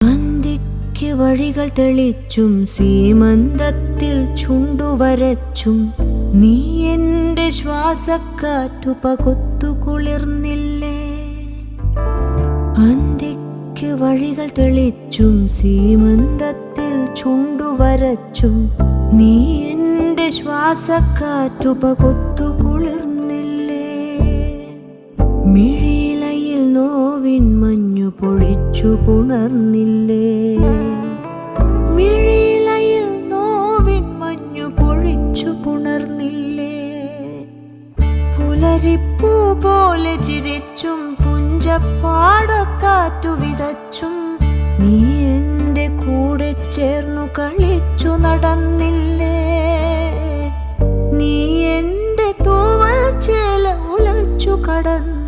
അന്തിക്ക് വഴികൾ തെളിച്ചും സീമന്തത്തിൽ ചുണ്ടുവരച്ചും നീ എന്റെ ശ്വാസക്കാറ്റു പകുത്തു കുളിർന്നില്ലേ? അന്തിക്ക് വഴികൾ തെളിച്ചും സീമന്തത്തിൽ ചുണ്ടുവരച്ചും നീ എന്റെ ശ്വാസക്കാറ്റു പകുത്തു കുളിർന്നില്ലേ? മഞ്ഞു പൊഴിച്ചു പുണർന്നില്ലേ? മിഴിലയിൽ നോവിൻ മഞ്ഞു പൊഴിച്ചു പുണർന്നില്ലേ? പുലരിപ്പൂ പോലെ ചിരിച്ചും പുഞ്ചപ്പാടക്കാറ്റു വിതച്ചും നീ എന്റെ കൂടെ ചേർന്നു കളിച്ചു നടന്നില്ലേ? നീ എന്റെ തൂവൽ ചേല ഉലച്ചു കടന്നു